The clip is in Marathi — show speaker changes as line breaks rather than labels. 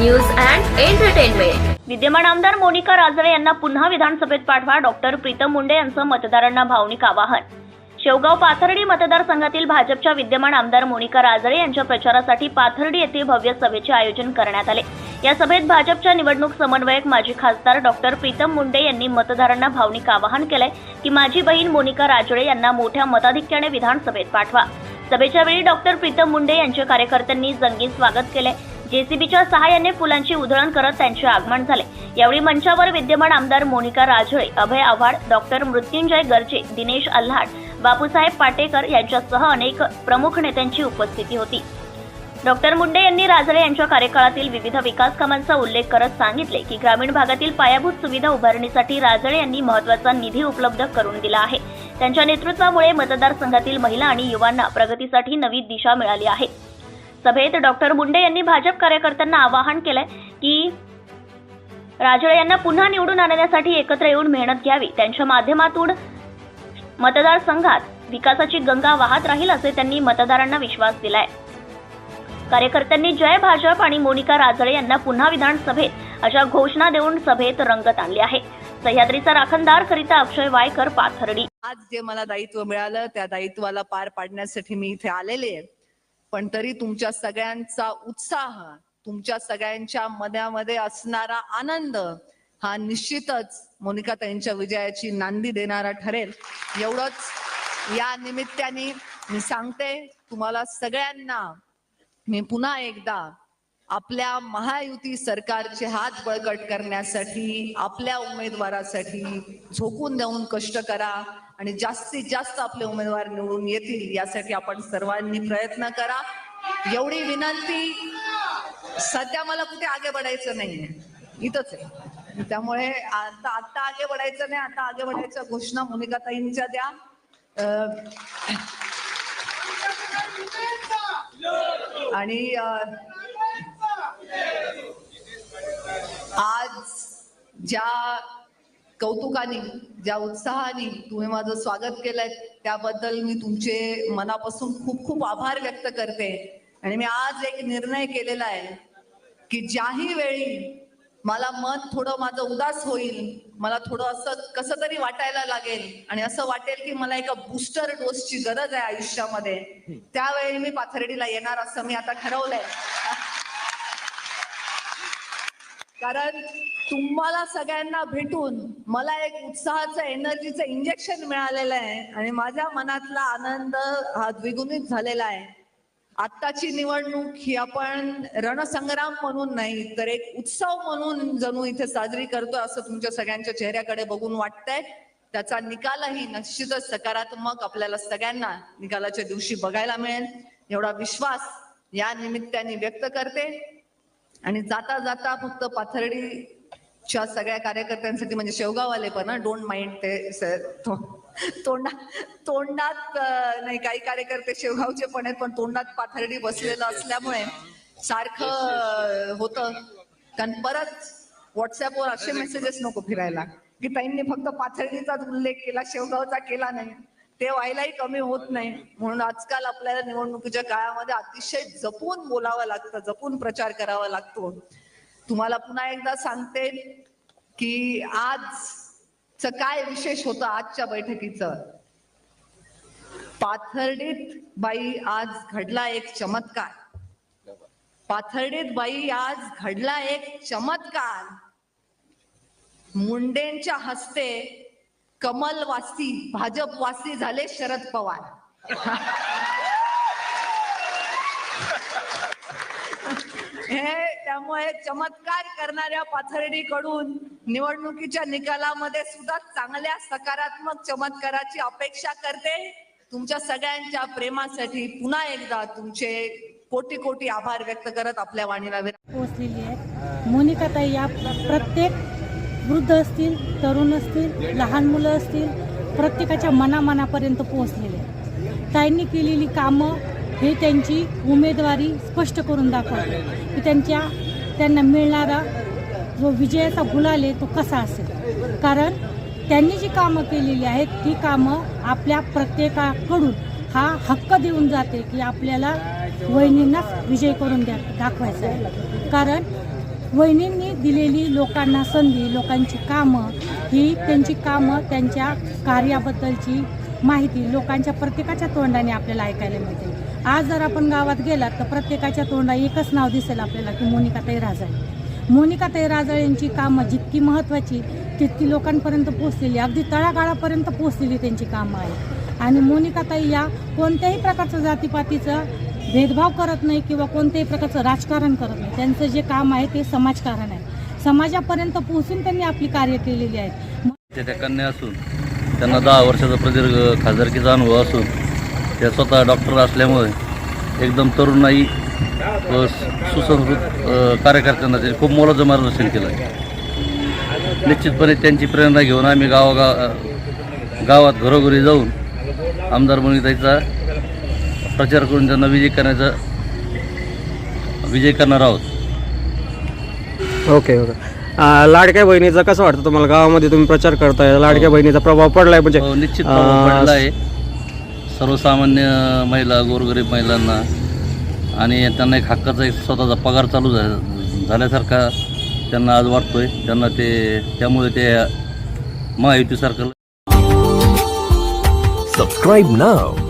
News and entertainment.
विद्यमान आमदार मोनिका राजळे यांना पुन्हा विधानसभेत पाठवा. डॉक्टर प्रीतम मुंडे यांचं मतदारांना भावनिक आवाहन. शेवगाव पाथर्डी मतदारसंघातील भाजपच्या विद्यमान आमदार मोनिका राजळे यांच्या प्रचारासाठी पाथर्डी येथे भव्य सभेचे आयोजन करण्यात आले. या सभेत भाजपच्या निवडणूक समन्वयक माजी खासदार डॉक्टर प्रीतम मुंडे यांनी मतदारांना भावनिक आवाहन केलंय की माझी बहीण मोनिका राजळे यांना मोठ्या मताधिक्याने विधानसभेत पाठवा. सभेच्या वेळी डॉक्टर प्रीतम मुंडे यांच्या कार्यकर्त्यांनी जंगी स्वागत केले जेसीबीच्या सहाय्याने फुलांची उधळण करत त्यांचे आगमन झाले. यावेळी मंचावर विद्यमान आमदार मोनिका राजळे अभय आव्हाड डॉक्टर मृत्युंजय गर्जे दिनेश आल्हाड बापूसाहेब पाटेकर यांच्यासह अनेक प्रमुख नेत्यांची उपस्थिती होती. डॉक्टर मुंडे यांनी राजळे यांच्या कार्यकाळातील विविध विकास कामांचा उल्लेख करत सांगितले की ग्रामीण भागातील पायाभूत सुविधा उभारणीसाठी राजळे यांनी महत्त्वाचा निधी उपलब्ध करून दिला आहे. त्यांच्या नेतृत्वामुळे मतदारसंघातील महिला आणि युवांना प्रगतीसाठी नवी दिशा मिळाली आहे. सभेत डॉक्टर मुंडे यांनी भाजप कार्यकर्त्यांना आवाहन केलंय की राजळे यांना पुन्हा निवडून आणण्यासाठी एकत्र येऊन मेहनत घ्यावी. त्यांच्या माध्यमातून मतदारसंघात विकासाची गंगा वाहत राहील असे त्यांनी मतदारांना विश्वास दिलाय. कार्यकर्त्यांनी जय भाजप आणि मोनिका राजळे यांना पुन्हा विधानसभेत अशा घोषणा देऊन सभेत रंगत आणली आहे. सह्याद्रीचा राखणदार करिता अक्षय वायकर पाथर्डी.
आज जे मला दायित्व मिळालं त्या दायित्वाला पार पाडण्यासाठी मी इथे आलेले आहे. पण तरी तुमच्या सगळ्यांचा उत्साह तुमच्या सगळ्यांच्या मनामध्ये असणारा आनंद हा निश्चितच मोनिका ताईंच्या विजयाची नांदी देणारा ठरेल. एवढंच या निमित्ताने मी सांगते तुम्हाला सगळ्यांना मी पुन्हा एकदा आपल्या महायुती सरकारचे हात बळकट करण्यासाठी आपल्या उमेदवारासाठी झोकून देऊन कष्ट करा. आणि जास्तीत जास्त आपले उमेदवार निवडून येतील यासाठी आपण सर्वांनी प्रयत्न करा. एवढी विनंती सध्या मला कुठे आगे बढायचं नाहीये. इथंच आहे. त्यामुळे आता आता आगे बढायचं नाही आता आगे बढायच्या घोषणा भूमिकाताईंच्या ताईंच्या द्या आणि आज ज्या कौतुकाने ज्या उत्साहाने तुम्ही माझं स्वागत केलंय त्याबद्दल मी तुमचे मनापासून खूप खूप आभार व्यक्त करते. आणि मी आज एक निर्णय केलेला आहे की ज्याही वेळी मला मन थोडं माझं उदास होईल मला थोडं असं कसं तरी वाटायला लागेल आणि असं वाटेल की मला एका बुस्टर डोसची गरज आहे आयुष्यामध्ये त्यावेळी मी पाथर्डीला येणार असं मी आता ठरवलंय. कारण तुम्हाला सगळ्यांना भेटून मला एक उत्साहाचं एनर्जीचं इंजेक्शन मिळालेलं आहे आणि माझ्या मनातला आनंद हा द्विगुणित झालेला आहे. आत्ताची निवडणूक ही आपण रणसंग्राम म्हणून नाही तर एक उत्सव म्हणून जणू इथे साजरी करतोय असं तुमच्या सगळ्यांच्या चेहऱ्याकडे बघून वाटतंय. त्याचा निकालही निश्चितच सकारात्मक आपल्याला सगळ्यांना निकालाच्या दिवशी बघायला मिळेल. एवढा विश्वास या निमित्ताने व्यक्त करते. आणि जाता जाता फक्त पाथर्डीच्या सगळ्या कार्यकर्त्यांसाठी म्हणजे शेवगाववाले पण डोंट माइंड ते तो- तोंडा तोंडात नाही काही कार्यकर्ते शेवगावचे पण आहेत पण तोंडात पाथर्डी बसलेलं असल्यामुळे सारखं होतं. कारण परत व्हॉट्सअपवर असे मेसेजेस नको फिरायला की ताईंनी फक्त पाथर्डीचाच उल्लेख केला शेवगावचा केला नाही. ते व्हायलाही कमी होत नाही. म्हणून आजकाल आपल्याला निवडणुकीच्या काळामध्ये अतिशय जपून बोलावं लागतं जपून प्रचार करावा लागतो. तुम्हाला पुन्हा एकदा सांगते की आज काय विशेष होतं आजच्या बैठकीचं. पाथर्डीत बाई आज घडला एक चमत्कार. पाथर्डीत बाई आज घडला एक चमत्कार. मुंडेंच्या हस्ते कमलवासी भाजपवासी झाले शरद पवार. हे त्यामुळे चमत्कार करणाऱ्या पाथर्डीकडून निवडणुकीच्या निकालामध्ये सुद्धा चांगल्या सकारात्मक चमत्काराची अपेक्षा करते. तुमच्या सगळ्यांच्या प्रेमासाठी पुन्हा एकदा तुमचे कोटी कोटी आभार व्यक्त करत आपल्या वाणीला
पोचलेली आहे मोनिकाताई या प्रत्येक वृद्ध असतील तरुण असतील लहान मुलं असतील प्रत्येकाच्या मनामनापर्यंत पोहोचलेले आहेत. केलेली कामं हे त्यांची उमेदवारी स्पष्ट करून दाखवते की त्यांच्या त्यांना मिळणारा जो विजयाचा गुलाल आहे तो कसा असेल. कारण त्यांनी जी कामं केलेली आहेत ती कामं आपल्या प्रत्येकाकडून हा हक्क देऊन जाते की आपल्याला वहिनींनाच विजय करून द्या दाखवायचा आहे. कारण वहिनींनी दिलेली लोकांना संधी लोकांची कामं ही त्यांची कामं त्यांच्या कार्याबद्दलची माहिती लोकांच्या प्रत्येकाच्या तोंडाने आपल्याला ऐकायला मिळते. आज जर आपण गावात गेलात तर प्रत्येकाच्या तोंडा एकच नाव दिसेल आपल्याला की मोनिकाताई राजाळे मोनिकाताई राजाळे यांची कामं जितकी महत्त्वाची तितकी लोकांपर्यंत पोहोचलेली अगदी तळागाळापर्यंत पोहोचलेली त्यांची कामं आहेत. आणि मोनिकाताई या कोणत्याही प्रकारचं जातीपातीचं भेदभाव करत नाही किंवा कोणत्याही प्रकारचं राजकारण करत नाही. त्यांचं जे काम आहे ते समाजकारण आहे. समाजापर्यंत पोहोचून त्यांनी आपली कार्य केलेली आहेत.
ते त्या कन्या असून त्यांना दहा वर्षाचा प्रदीर्घ खासदारकीचा अनुभव असून त्या स्वतः डॉक्टर असल्यामुळे एकदम तरुणाई व सुसंस्कृत कार्यकर्त्यांना त्यांनी खूप मोलाचं मार्गदर्शन केलं आहे निश्चितपणे त्यांची प्रेरणा घेऊन आम्ही गावागा गावात घरोघरी जाऊन आमदार मुनिताईचा प्रचार करून त्यांना विजय करण्याचा विजय करणार आहोत.
Okay okay. लाडक्या बहिणीचं कसं वाटतं तुम्हाला? गावामध्ये तुम्ही प्रचार करताय लाडक्या बहिणीचा प्रभाव पडलाय म्हणजे?
हो, निश्चित प्रभाव पडला आहे सर्वसामान्य महिला गोरगरीब महिलांना आणि त्यांना एक हक्काचा एक स्वतःचा पगार चालू झा झाल्यासारखा त्यांना आज वाटतोय. त्यांना ते त्यामुळे ते महायुती सरकारला
Subscribe now.